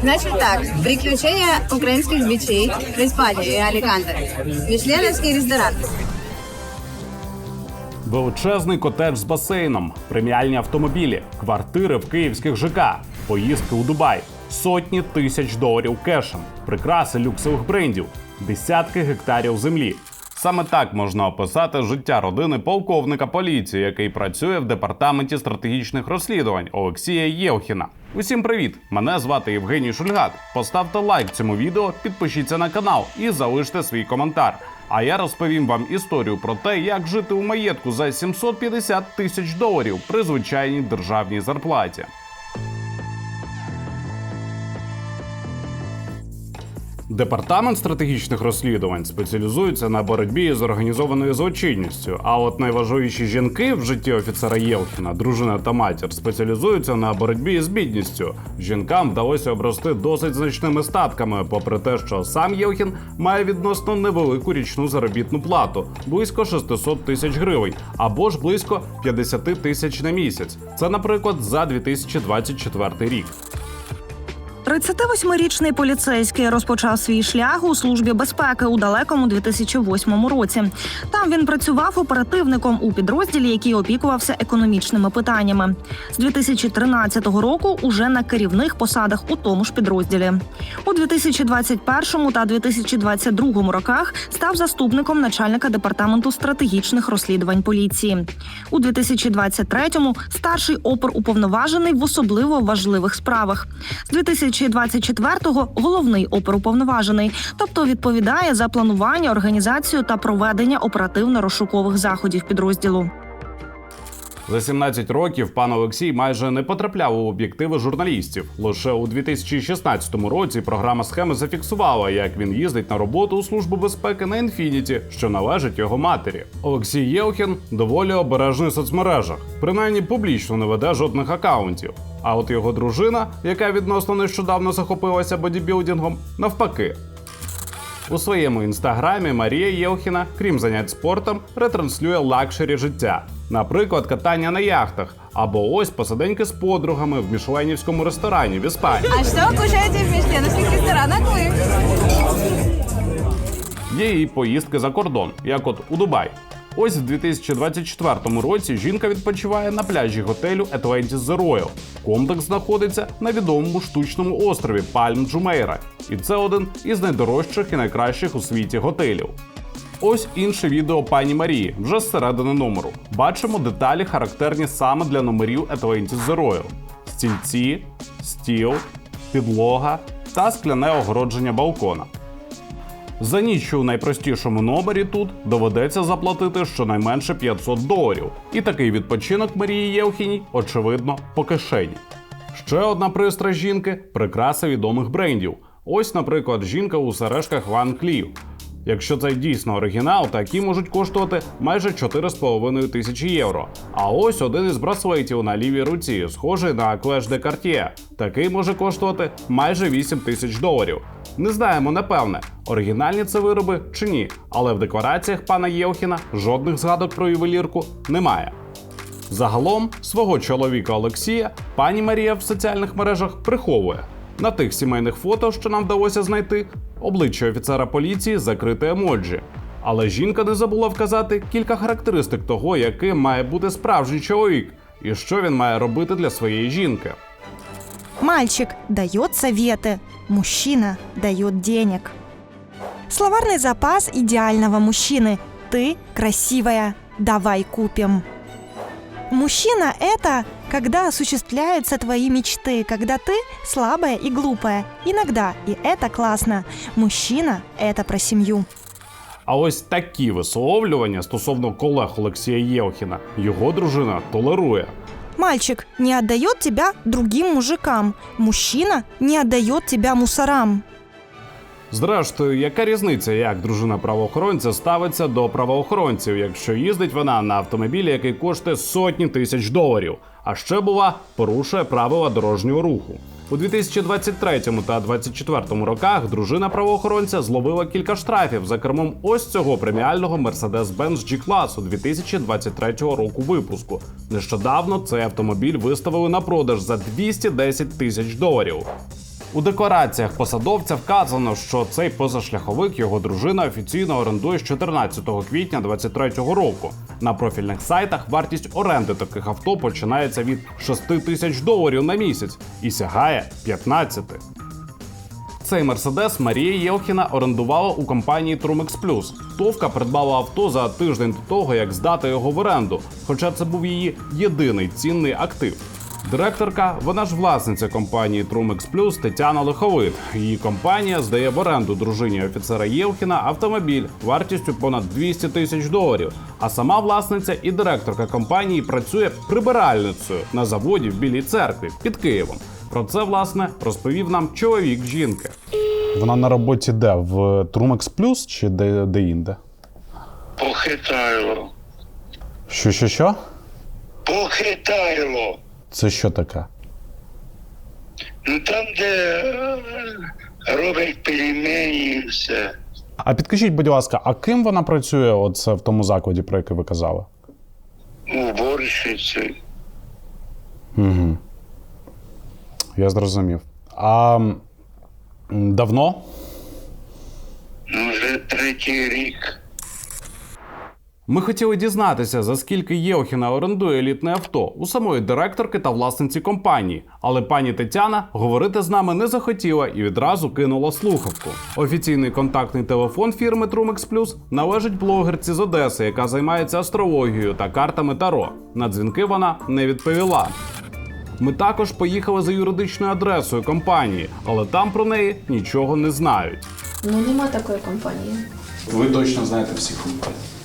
Значит так, приключения украинских бичей в Испании и Аликанте. Мишленовский ресторан. Величезний котедж з басейном, преміальні автомобілі, квартири в київських ЖК, поїздки у Дубай, сотні тисяч доларів кешем, прикраси люксових брендів, десятки гектарів землі. Саме так можна описати життя родини полковника поліції, який працює в департаменті стратегічних розслідувань Олексія Євхіна. Усім привіт! Мене звати Євгеній Шульгат. Поставте лайк цьому відео, підпишіться на канал і залиште свій коментар. А я розповім вам історію про те, як жити у маєтку за 750 тисяч доларів при звичайній державній зарплаті. Департамент стратегічних розслідувань спеціалізується на боротьбі з організованою злочинністю. А от найважливіші жінки в житті офіцера Євхіна, дружина та матір, спеціалізуються на боротьбі з бідністю. Жінкам вдалося обрости досить значними статками, попри те, що сам Євхін має відносно невелику річну заробітну плату близько 600 тисяч гривень, або ж близько 50 тисяч на місяць. Це, наприклад, за 2024 рік. 38-річний поліцейський розпочав свій шлях у службі безпеки у далекому 2008 році. Там він працював оперативником у підрозділі, який опікувався економічними питаннями. З 2013 року уже на керівних посадах у тому ж підрозділі. У 2021 та 2022 роках став заступником начальника департаменту стратегічних розслідувань поліції. У 2023-му старший опер уповноважений в особливо важливих справах. З 2024-го головний оперуповноважений, тобто відповідає за планування, організацію та проведення оперативно-розшукових заходів підрозділу. За 17 років пан Олексій майже не потрапляв у об'єктиви журналістів. Лише у 2016 році програма схеми зафіксувала, як він їздить на роботу у службу безпеки на Інфініті, що належить його матері. Олексій Євхін доволі обережний в соцмережах, принаймні публічно не веде жодних акаунтів. А от його дружина, яка відносно нещодавно захопилася бодібілдингом, навпаки. У своєму інстаграмі Марія Євхіна, крім занять спортом, ретранслює лакшері життя, наприклад, катання на яхтах, або ось посиденьки з подругами в мішленівському ресторані в Іспанії. А что кушаете в мишленовских ресторанах вы? Є і поїздки за кордон, як от у Дубай. Ось в 2024 році жінка відпочиває на пляжі готелю Atlantis The Royal. Комплекс знаходиться на відомому штучному острові Пальм Джумейра, і це один із найдорожчих і найкращих у світі готелів. Ось інше відео пані Марії, вже з середини номеру. Бачимо деталі, характерні саме для номерів Atlantis Royal. стільці, стіл, підлога та скляне огородження балкона. За ніч у найпростішому номері тут доведеться заплатити щонайменше 500 доларів. І такий відпочинок Марії Євхіній, очевидно, по кишені. Ще одна пристра жінки прикраси відомих брендів. Ось, наприклад, жінка у сережках Ван Клів. Якщо це дійсно оригінал, такі можуть коштувати майже 4,5 тисячі євро. А ось один із браслетів на лівій руці, схожий на Clash de Cartier. Такий може коштувати майже 8 тисяч доларів. Не знаємо напевне, оригінальні це вироби чи ні, але в деклараціях пана Євхіна жодних згадок про ювелірку немає. Загалом свого чоловіка Олексія пані Марія в соціальних мережах приховує. На тих сімейних фото, що нам вдалося знайти, обличчя офіцера поліції закрите емоджі. Але жінка не забула вказати кілька характеристик того, яким має бути справжній чоловік, і що він має робити для своєї жінки. Мальчик дает советы, мужчина дает денег. Словарный запас идеального мужчины. Ты красивая, давай купим. Мужчина – это когда осуществляются твои мечты, когда ты слабая и глупая. Иногда, и это классно. Мужчина – это про семью. А ось такі висловлювання стосовно колег Олексія Євхіна його дружина толерує. Мальчик не отдает тебя другим мужикам. Мужчина не отдает тебя мусорам. Зрештою, яка різниця, як дружина правоохоронця ставиться до правоохоронців, якщо їздить вона на автомобілі, який коштує сотні тисяч доларів, А ще бува порушує правила дорожнього руху. У 2023 та 2024 роках дружина правоохоронця зловила кілька штрафів за кермом ось цього преміального Mercedes-Benz G-класу 2023 року випуску. Нещодавно цей автомобіль виставили на продаж за 210 тисяч доларів. У деклараціях посадовця вказано, що цей позашляховик його дружина офіційно орендує з 14 квітня 2023 року. На профільних сайтах вартість оренди таких авто починається від 6 тисяч доларів на місяць і сягає 15. Цей мерседес Марія Єлхіна орендувала у компанії Trumex Plus. Товка придбала авто за тиждень до того, як здати його в оренду, хоча це був її єдиний цінний актив. Директорка, вона ж власниця компанії Trumex Plus Тетяна Лиховит. Її компанія здає в оренду дружині офіцера Єлхіна автомобіль вартістю понад 200 тисяч доларів. А сама власниця і директорка компанії працює прибиральницею на заводі в Білій церкві під Києвом. Про це власне розповів нам чоловік жінки. Вона на роботі де? В Trumex Plus чи де, де інде? Похитайло. Що, що, що? Похитайло. Це що таке? Ну там, де е, роблять пельмені і все. А підкажіть, будь ласка, а ким вона працює оце в тому закладі, про який ви казали? Уборщицею. Угу. Я зрозумів. А давно? Ну, вже третій рік. Ми хотіли дізнатися, за скільки Єохіна орендує елітне авто у самої директорки та власниці компанії, але пані Тетяна говорити з нами не захотіла і відразу кинула слухавку. Офіційний контактний телефон фірми Trumex Plus належить блогерці з Одеси, яка займається астрологією та картами Таро. На дзвінки вона не відповіла. Ми також поїхали за юридичною адресою компанії, але там про неї нічого не знають. Ну, нема такої компанії. Ви точно знаєте всі компанії.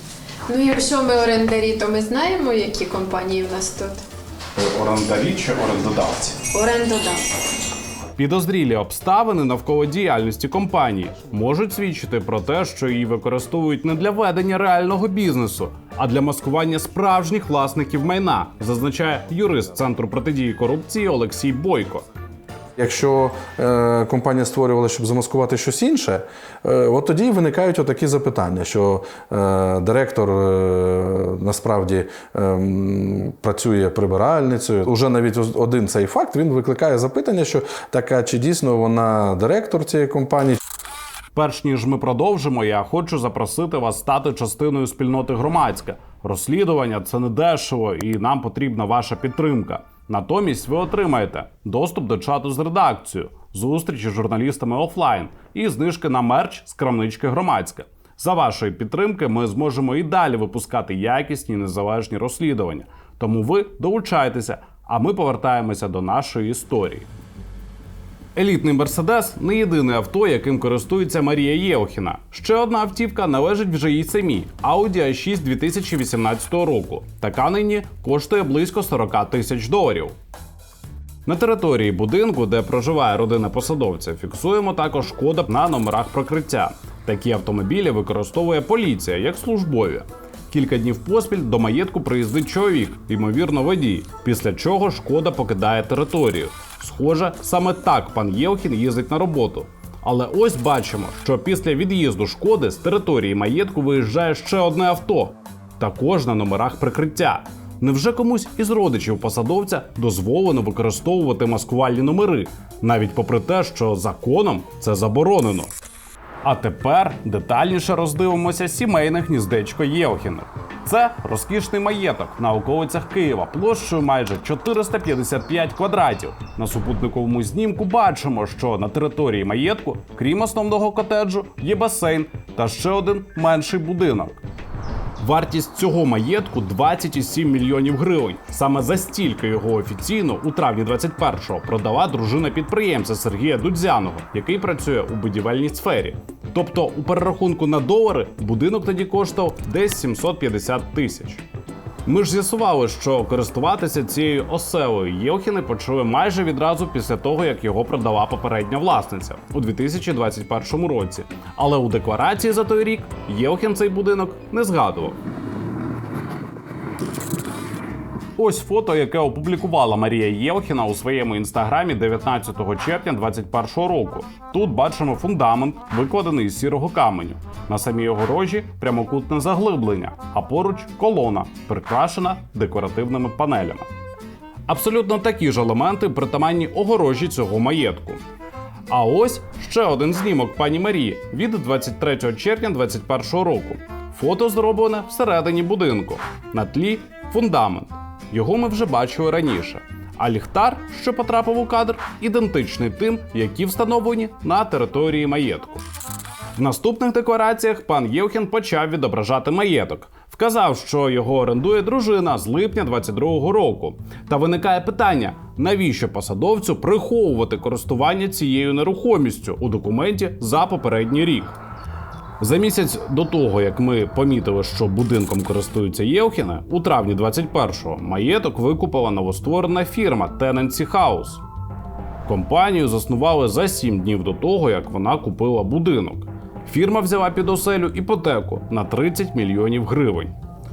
Ну, якщо ми орендарі, то ми знаємо, які компанії в нас тут. Орендарі чи орендодавці? Орендодавці. Підозрілі обставини навколо діяльності компанії можуть свідчити про те, що її використовують не для ведення реального бізнесу, а для маскування справжніх власників майна, зазначає юрист центру протидії корупції Олексій Бойко. Якщо е, компанія створювала, щоб замаскувати щось інше, е, от тоді виникають отакі запитання, що е, директор е, насправді е, працює прибиральницею. Уже навіть один цей факт він викликає запитання, що така чи дійсно вона директор цієї компанії, Перш ніж ми продовжимо, я хочу запросити вас стати частиною спільноти громадська. Розслідування це не дешево, і нам потрібна ваша підтримка. Натомість ви отримаєте доступ до чату з редакцією, зустрічі з журналістами офлайн і знижки на мерч з крамнички громадська. За вашої підтримки ми зможемо і далі випускати якісні незалежні розслідування. Тому ви долучайтеся, а ми повертаємося до нашої історії. Елітний Мерседес не єдине авто, яким користується Марія Єохіна. Ще одна автівка належить вже їй самій Audi A6 2018 року. Така нині коштує близько 40 тисяч доларів. На території будинку, де проживає родина посадовця, фіксуємо також кода на номерах прикриття. Такі автомобілі використовує поліція як службові. Кілька днів поспіль до маєтку приїздить чоловік, ймовірно, водій, після чого шкода покидає територію. Схоже, саме так пан Єлхін їздить на роботу. Але ось бачимо, що після від'їзду шкоди з території маєтку виїжджає ще одне авто, також на номерах прикриття. Невже комусь із родичів посадовця дозволено використовувати маскувальні номери, навіть попри те, що законом це заборонено? А тепер детальніше роздивимося сімейне гніздечко Єлхіних. Це розкішний маєток на околицях Києва площею майже 455 квадратів. На супутниковому знімку бачимо, що на території маєтку, крім основного котеджу, є басейн та ще один менший будинок. Вартість цього маєтку 27 мільйонів гривень. Саме за стільки його офіційно у травні 21-го продала дружина підприємця Сергія Дудзяного, який працює у будівельній сфері. Тобто, у перерахунку на долари будинок тоді коштував десь 750 тисяч. Ми ж з'ясували, що користуватися цією оселою Єлхіни почали майже відразу після того, як його продала попередня власниця у 2021 році. Але у декларації за той рік Єлхін цей будинок не згадував. Ось фото, яке опублікувала Марія Єлхіна у своєму інстаграмі 19 червня 2021 року. Тут бачимо фундамент, викладений із сірого каменю. На самій його рожі прямокутне заглиблення, а поруч колона, прикрашена декоративними панелями. Абсолютно такі ж елементи притаманні огорожі цього маєтку. А ось ще один знімок пані Марії від 23 червня 2021 року. Фото зроблене всередині будинку. На тлі фундамент. Його ми вже бачили раніше. А ліхтар, що потрапив у кадр, ідентичний тим, які встановлені на території маєтку. В наступних деклараціях пан Євхін почав відображати маєток. Вказав, що його орендує дружина з липня 22-го року. Та виникає питання: навіщо посадовцю приховувати користування цією нерухомістю у документі за попередній рік? За місяць до того, як ми помітили, що будинком користуються Євхіни, у травні 21-го маєток викупила новостворена фірма Tenancy House. Компанію заснували за 7 днів до того, як вона купила будинок. Фірма взяла під оселю іпотеку на 30 мільйонів гривень.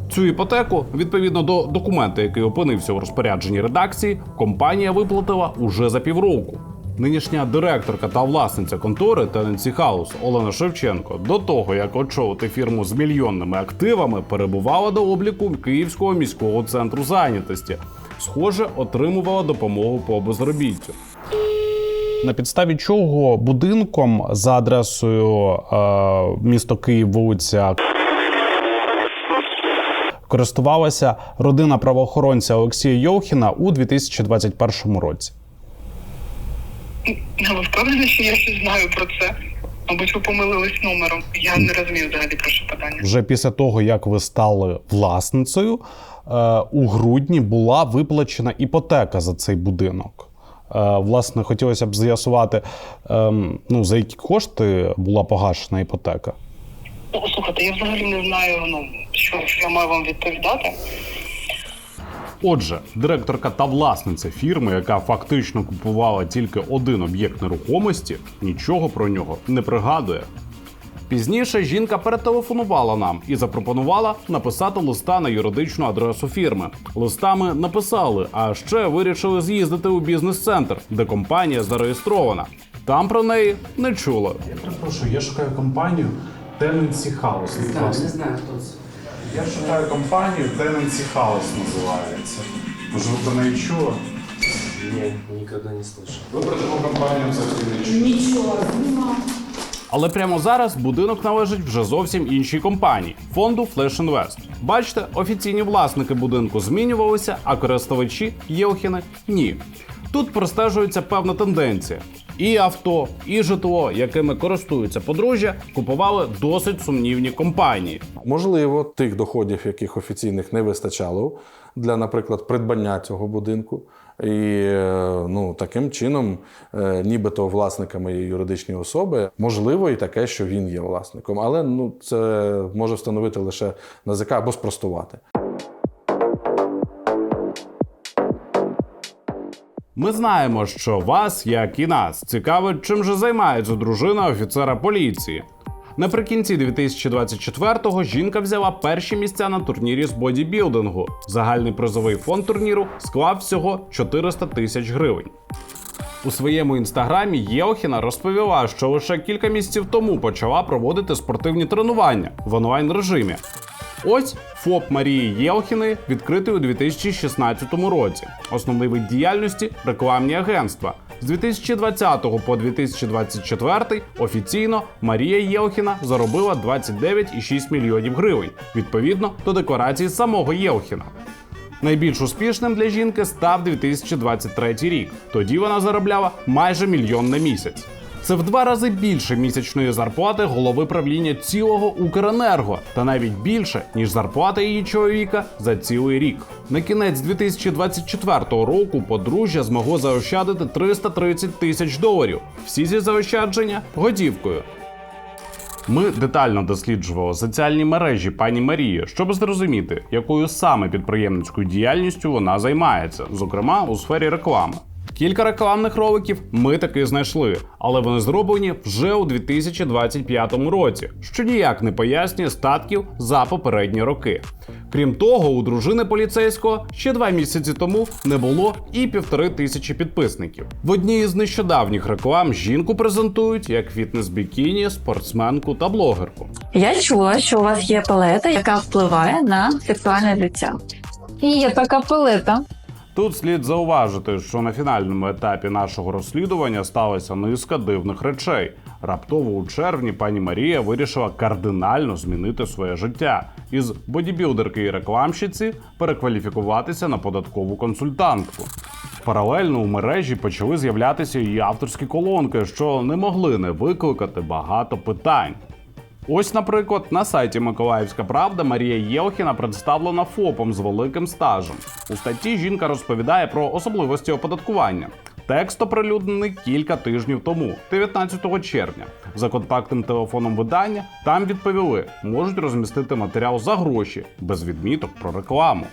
Цю іпотеку, відповідно до документа, який опинився у розпорядженні редакції, компанія виплатила уже за півроку. Нинішня директорка та власниця контори Tenancy House Олена Шевченко до того, як очолити фірму з мільйонними активами, перебувала до обліку Київського міського центру зайнятості. Схоже, отримувала допомогу по безробіттю. На підставі чого будинком за адресою е, місто Київ, вулиця користувалася родина правоохоронця Олексія Йовхіна у 2021 році. Ну, ви впевнені, що я щось знаю про це? Мабуть, ви помилились номером. Я не розумію взагалі про що питання. Вже після того, як ви стали власницею, е, у грудні була виплачена іпотека за цей будинок. Е, Власне, хотілося б з'ясувати, ем, ну, за які кошти була погашена іпотека. Ну, слухайте, я взагалі не знаю, ну що, що я маю вам відповідати. Отже, директорка та власниця фірми, яка фактично купувала тільки один об'єкт нерухомості, нічого про нього не пригадує. Пізніше жінка перетелефонувала нам і запропонувала написати листа на юридичну адресу фірми. Листа ми написали, а ще вирішили з'їздити у бізнес-центр, де компанія зареєстрована. Там про неї не чули. Я перепрошую, я шукаю компанію Tenancy House. Не знаю, хто це. Я шукаю компанію Tenancy House називається. Може, ви про неї чули? Ні, ніколи не слышав. Ви про таку компанію взагалі не чули? Але прямо зараз будинок належить вже зовсім іншій компанії фонду Flash Invest. Бачите, офіційні власники будинку змінювалися, а користувачі Євхіни ні. Тут простежується певна тенденція. І авто, і житло, якими користуються подружжя, купували досить сумнівні компанії. Можливо, тих доходів, яких офіційних не вистачало для, наприклад, придбання цього будинку. І е, ну, таким чином, е, нібито власниками юридичні особи, можливо, і таке, що він є власником. Але ну, це може встановити лише НАЗК або спростувати. Ми знаємо, що вас, як і нас, цікавить, чим же займається дружина офіцера поліції. Наприкінці 2024-го жінка взяла перші місця на турнірі з бодібілдингу. Загальний призовий фонд турніру склав всього 400 тисяч гривень. У своєму інстаграмі Єохіна розповіла, що лише кілька місяців тому почала проводити спортивні тренування в онлайн режимі. Ось ФОП Марії Єлхіни відкритий у 2016 році. Основний вид діяльності рекламні агентства. З 2020 по 2024 офіційно Марія Єлхіна заробила 29,6 мільйонів гривень відповідно до декларації самого Єлхіна. Найбільш успішним для жінки став 2023 рік. Тоді вона заробляла майже мільйон на місяць. Це в два рази більше місячної зарплати голови правління цілого Укренерго, та навіть більше ніж зарплата її чоловіка за цілий рік. На кінець 2024 року подружжя змогло заощадити 330 тисяч доларів. Всі ці заощадження готівкою. Ми детально досліджували соціальні мережі пані Марії, щоб зрозуміти, якою саме підприємницькою діяльністю вона займається, зокрема у сфері реклами. Кілька рекламних роликів ми таки знайшли, але вони зроблені вже у 2025 році, що ніяк не пояснює статків за попередні роки. Крім того, у дружини поліцейського ще два місяці тому не було і півтори тисячі підписників. В одній із нещодавніх реклам жінку презентують як фітнес-бікіні, спортсменку та блогерку. Я чула, що у вас є палета, яка впливає на сексуальне життя. Є така палета. Тут слід зауважити, що на фінальному етапі нашого розслідування сталася низка дивних речей. Раптово у червні пані Марія вирішила кардинально змінити своє життя із бодібілдерки і рекламщиці перекваліфікуватися на податкову консультантку. Паралельно у мережі почали з'являтися її авторські колонки, що не могли не викликати багато питань. Ось, наприклад, на сайті Миколаївська Правда Марія Єлхіна представлена ФОПом з великим стажем. У статті жінка розповідає про особливості оподаткування. Текст оприлюднений кілька тижнів тому, 19 червня. За контактним телефоном видання там відповіли, можуть розмістити матеріал за гроші без відміток про рекламу.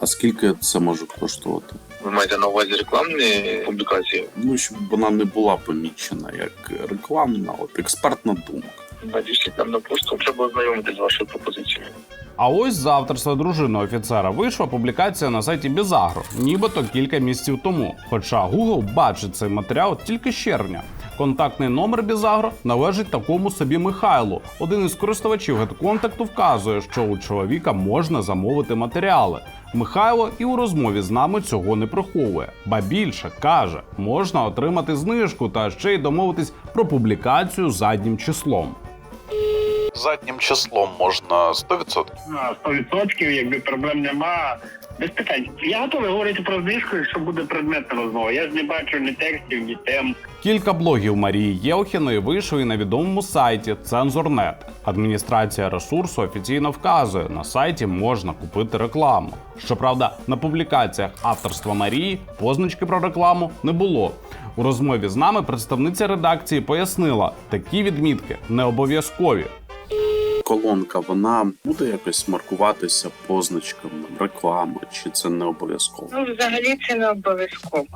А скільки це може коштувати? Ви маєте на увазі рекламні публікації? Ну, щоб вона не була помічена як рекламна, от експертна думка. Надійшли там на пошту, треба ознайомитися з вашою пропозицією. А ось з авторства дружини офіцера вийшла публікація на сайті Бізагро, нібито кілька місяців тому. Хоча Google бачить цей матеріал тільки з червня. Контактний номер Бізагро належить такому собі Михайлу. Один із користувачів GetContact вказує, що у чоловіка можна замовити матеріали. Михайло і у розмові з нами цього не приховує. Ба більше каже, можна отримати знижку та ще й домовитись про публікацію заднім числом. Заднім числом можна 100%. На 100%, якби проблем нема. Без питань. Я готовий говорити про знижку, якщо буде предметна розмова. Я ж не бачу ні текстів, ні тем. Кілька блогів Марії Єлхіної вийшли на відомому сайті Цензорнет. Адміністрація ресурсу офіційно вказує, на сайті можна купити рекламу. Щоправда, на публікаціях авторства Марії позначки про рекламу не було. У розмові з нами представниця редакції пояснила, такі відмітки не обов'язкові. Колонка вона буде якось маркуватися позначками реклами, чи це не обов'язково? Ну, взагалі це не обов'язково.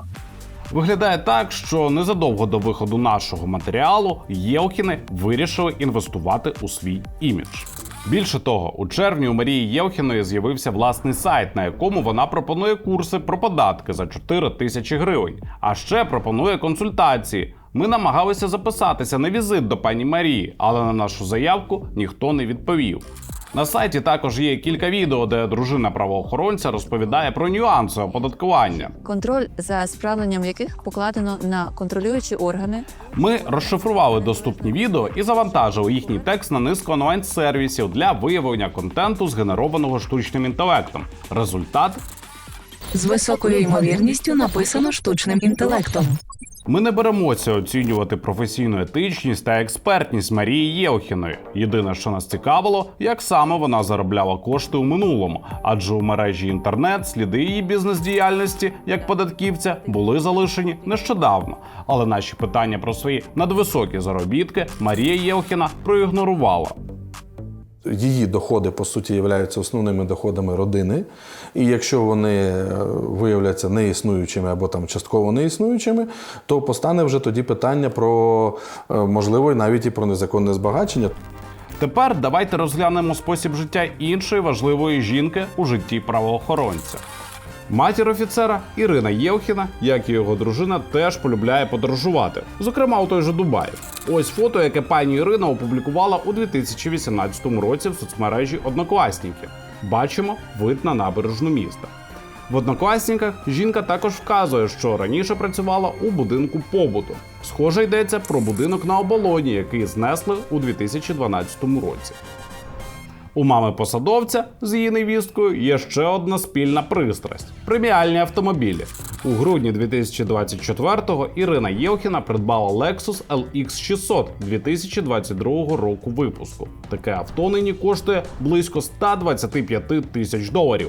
Виглядає так, що незадовго до виходу нашого матеріалу Єлхіни вирішили інвестувати у свій імідж. Більше того, у червні у Марії Єлхіної з'явився власний сайт, на якому вона пропонує курси про податки за 4 тисячі гривень, а ще пропонує консультації. Ми намагалися записатися на візит до пані Марії, але на нашу заявку ніхто не відповів. На сайті також є кілька відео, де дружина правоохоронця розповідає про нюанси оподаткування. контроль за справленням яких покладено на контролюючі органи. Ми розшифрували доступні відео і завантажили їхній текст на низку онлайн-сервісів для виявлення контенту, згенерованого штучним інтелектом. Результат З високою ймовірністю написано штучним інтелектом. Ми не беремося оцінювати професійну етичність та експертність Марії Єлхіної. Єдине, що нас цікавило, як саме вона заробляла кошти у минулому, адже у мережі інтернет сліди її бізнес-діяльності як податківця були залишені нещодавно. Але наші питання про свої надвисокі заробітки Марія Єлхіна проігнорувала. Її доходи, по суті, являються основними доходами родини. І якщо вони е, виявляться неіснуючими або там частково неіснуючими, то постане вже тоді питання про е, можливо навіть і про незаконне збагачення. Тепер давайте розглянемо спосіб життя іншої важливої жінки у житті правоохоронця. Матір офіцера Ірина Євхіна, як і його дружина, теж полюбляє подорожувати, зокрема у той же Дубай. Ось фото, яке пані Ірина опублікувала у 2018 році в соцмережі Однокласники. Бачимо вид на набережну міста. В однокласниках жінка також вказує, що раніше працювала у будинку побуту. Схоже, йдеться про будинок на оболоні, який знесли у 2012 році. У мами посадовця з її невісткою є ще одна спільна пристрасть преміальні автомобілі. У грудні 2024-го Ірина Євхіна придбала Lexus LX 600 2022 року випуску. Таке авто нині коштує близько 125 тисяч доларів.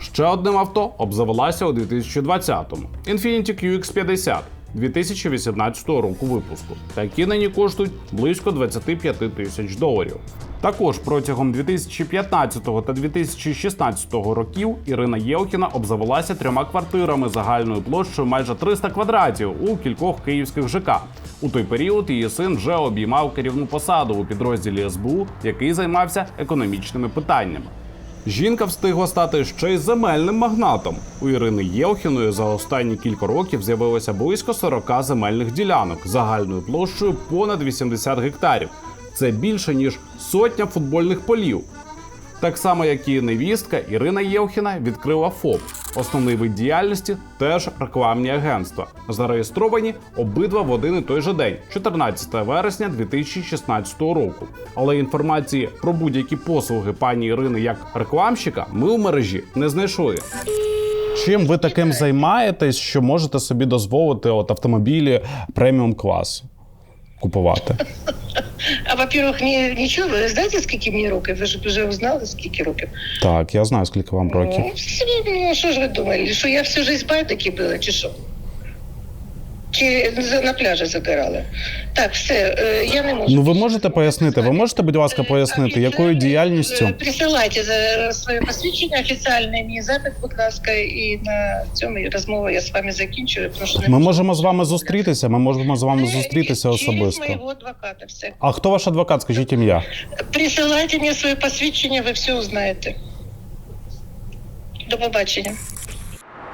Ще одним авто обзавелася у 2020-му Infiniti QX50 2018 року випуску. Такі нині коштують близько 25 тисяч доларів. Також протягом 2015 та 2016 років Ірина Єлкіна обзавелася трьома квартирами загальною площею майже 300 квадратів у кількох київських ЖК. У той період її син вже обіймав керівну посаду у підрозділі СБУ, який займався економічними питаннями. Жінка встигла стати ще й земельним магнатом. У Ірини Єлхіної за останні кілька років з'явилося близько 40 земельних ділянок загальною площею понад 80 гектарів. Це більше ніж сотня футбольних полів. Так само, як і невістка Ірина Євхіна відкрила ФОП. Основний вид діяльності теж рекламні агентства. Зареєстровані обидва в один і той же день, 14 вересня 2016 року. Але інформації про будь-які послуги пані Ірини як рекламщика ми у мережі не знайшли. Чим ви таким займаєтесь, що можете собі дозволити от автомобілі преміум класу купувати? А во-первых, ні, нічого, ви знаєте, скільки мені років? Ви ж вже узнали, скільки років? Так, я знаю, скільки вам років. Ну, всі- ну, що ж ви думали, що я всю жизнь байдики була, чи що? Чи на пляжі загорала? Так, все, е, я не можу. Ну ви можете пояснити? Ви можете, будь ласка, пояснити, якою діяльністю? Е, Присилайте за своє посвідчення офіційне, мій запит, будь ласка, і на цьому розмову я з вами закінчую, не Ми можемо з вами зустрітися. Ми можемо з вами зустрітися Через особисто. моєго адвоката, все. А хто ваш адвокат? Скажіть ім'я. Присилайте мені своє посвідчення, ви все узнаєте. До побачення.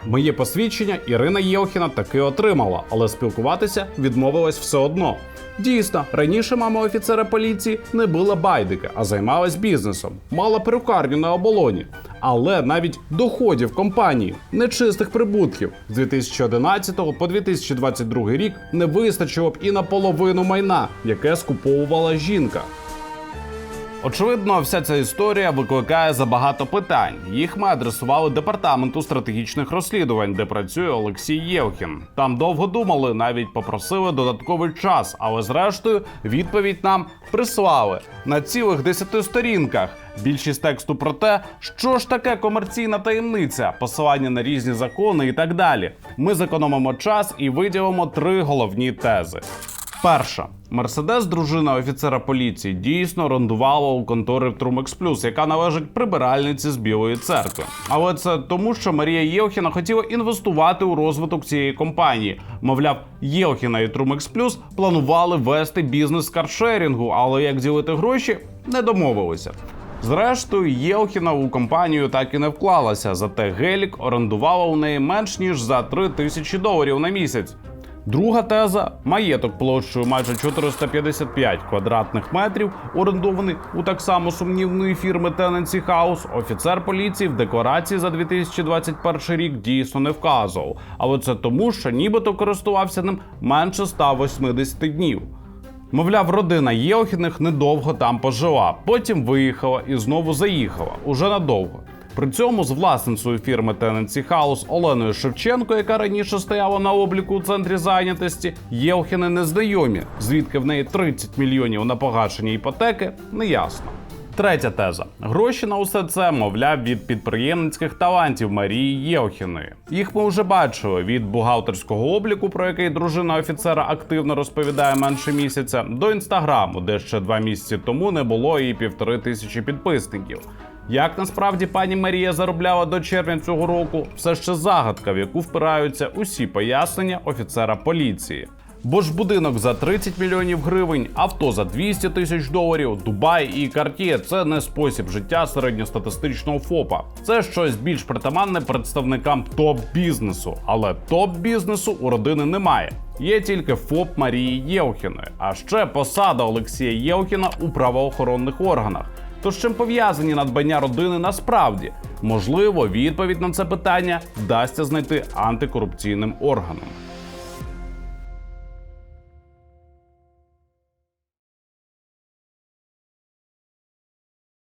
Моє посвідчення Ірина Євхіна таки отримала, але спілкуватися відмовилась все одно. Дійсно, раніше мама офіцера поліції не била байдики, а займалась бізнесом, мала перукарню на оболоні. Але навіть доходів компанії, нечистих прибутків з 2011 по 2022 рік не вистачило б і на половину майна, яке скуповувала жінка. Очевидно, вся ця історія викликає забагато питань. Їх ми адресували департаменту стратегічних розслідувань, де працює Олексій Євхін. Там довго думали, навіть попросили додатковий час, але зрештою відповідь нам прислали на цілих десяти сторінках. Більшість тексту про те, що ж таке комерційна таємниця, посилання на різні закони і так далі. Ми зекономимо час і виділимо три головні тези. Перша Мерседес, дружина офіцера поліції, дійсно орендувала у контори Трумекс Плюс, яка належить прибиральниці з Білої церкви. Але це тому, що Марія Євхіна хотіла інвестувати у розвиток цієї компанії. Мовляв, Євхіна і Трумекс Плюс планували вести бізнес каршерінгу, але як ділити гроші, не домовилися. Зрештою, Єлхіна у компанію так і не вклалася, зате Гелік орендувала у неї менш ніж за 3 тисячі доларів на місяць. Друга теза маєток площею майже 455 квадратних метрів, орендований у так само сумнівної фірми Tenancy House, офіцер поліції в декларації за 2021 рік дійсно не вказував. Але це тому, що нібито користувався ним менше 180 днів. Мовляв, родина Єлхіних недовго там пожила, потім виїхала і знову заїхала уже надовго. При цьому з власницею фірми Tenancy House Оленою Шевченко, яка раніше стояла на обліку у центрі зайнятості, Єлхіни незнайомі, звідки в неї 30 мільйонів на погашення іпотеки, неясно. Третя теза: гроші на усе це, мовляв, від підприємницьких талантів Марії Євхіної. Їх ми вже бачили від бухгалтерського обліку, про який дружина офіцера активно розповідає менше місяця, до інстаграму, де ще два місяці тому не було і півтори тисячі підписників. Як насправді пані Марія заробляла до червня цього року, все ще загадка, в яку впираються усі пояснення офіцера поліції. Бо ж будинок за 30 мільйонів гривень, авто за 200 тисяч доларів, Дубай і Cartier – це не спосіб життя середньостатистичного ФОПа. Це щось більш притаманне представникам топ-бізнесу. Але топ-бізнесу у родини немає. Є тільки ФОП Марії Євхіної, а ще посада Олексія Євхіна у правоохоронних органах. То з чим пов'язані надбання родини насправді? Можливо, відповідь на це питання вдасться знайти антикорупційним органам.